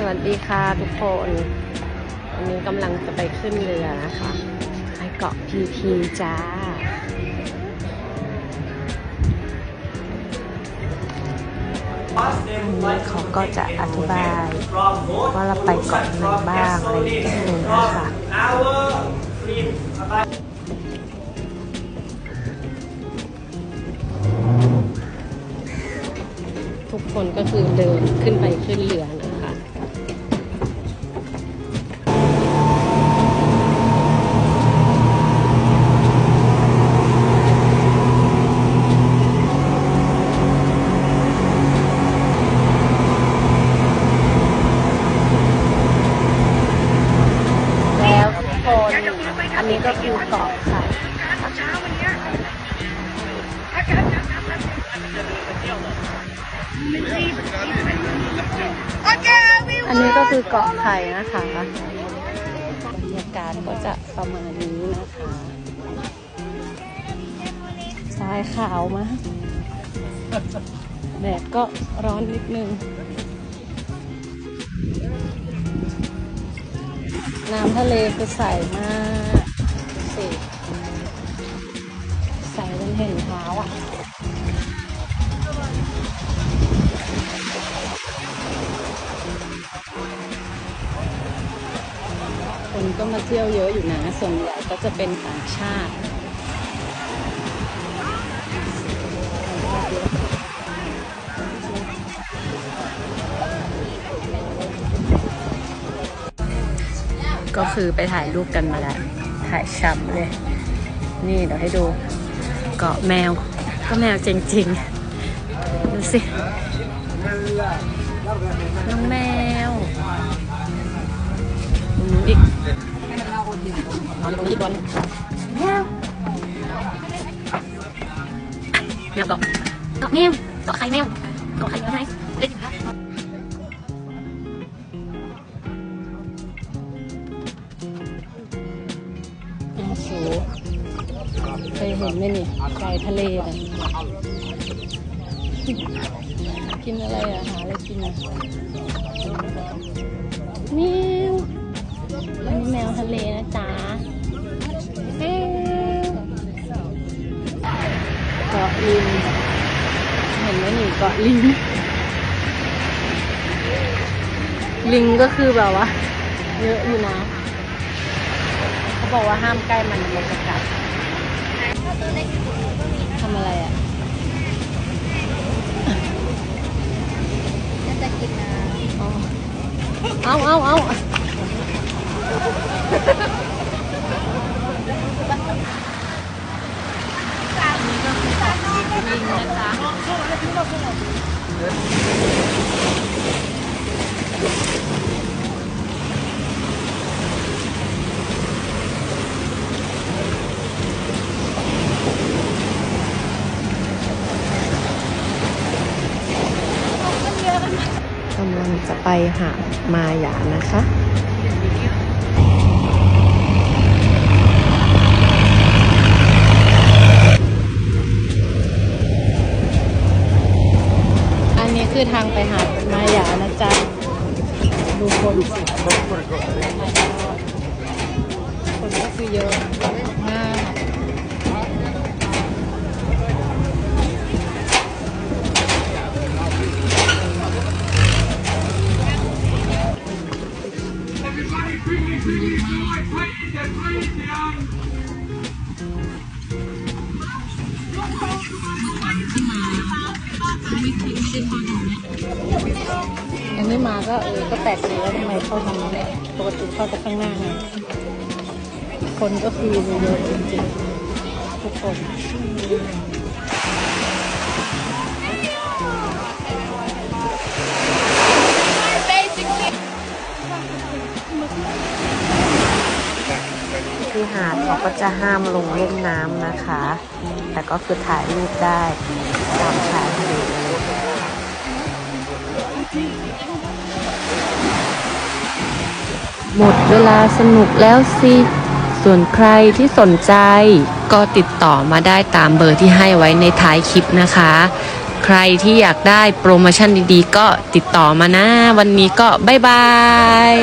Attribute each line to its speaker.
Speaker 1: สวัสดีค่ะทุกคนวันนี้กำลังจะไปขึ้นเรือนะคะไปเกาะพีพีจ้าอันนี้เขาก็จะอธิบายว่าเราไปเกาะไหนบ้างอะไรอย่างเงี้ยนะคะทุกคนก็คือเดินขึ้นไปขึ้นเรือนะ อันนี้ก็คือเกาะค่ะอันนี้ก็คือเกาะไข่นะคะบรรยากาศก็จะประมาณนี้นะคะทรายขาวมากแดดก็ร้อนนิดนึง น้ำทะเลคือใสมาก ใสจนเห็นเท้าอะคนก็มาเที่ยวเยอะอยู่นะส่วนใหญ่ก็จะเป็นต่างชาติก็คือไปถ่ายรูปกันมาแล้ว ถ่ายช้ำเลย นี่เดี๋ยวให้ดู เกาะแมว ก็แมวจริงๆ ดูสิ น้องแมวอีกนอนตรงนี้ก่อนแมวแมวเกาะเกาะแมวเกาะใครแมวเกาะใครแมวไหน ห็นไหมนี่ไก่ทะเลนะกินอะไรอะ หาอะไรกินอะแมวอันนี้แมวทะเลนะจ๊ะเกาะลิงเห็นไหมนี่เกาะลิง ลิงก็คือแบบว่า เยอะอยู่นะ เขาบอกว่าห้ามใกล้มันมันจะกัดทำอะไรอะ
Speaker 2: จะกินน้
Speaker 1: เอาเอาเอาเอาลิงนะจ๊ะกำลังจะ ไปหาดมาหยานะคะอันนี้คือทางไปหาดมาหยานะจ๊ะดูคนคนก็คือเยอะ อันนี้มาก็เออก็แปลกดีแล้วทำไมเข้าทางนี้ปกติเข้าแต่ข้างหน้าไงคนก็คือเยอะจริงๆทุกคน ก็จะห้ามลงเล่นน้ำนะคะ แต่ก็คือถ่ายรูปได้ตามชายทะเลยหมดเวลาสนุกแล้วสิ ส่วนใครที่สนใจ ก็ติดต่อมาได้ตามเบอร์ที่ให้ไว้ในท้ายคลิปนะคะ
Speaker 3: ใครที่อยากได้โปรโมชั่นดีๆ ก็ติดต่อมานะ วันนี้ก็บ๊ายบาย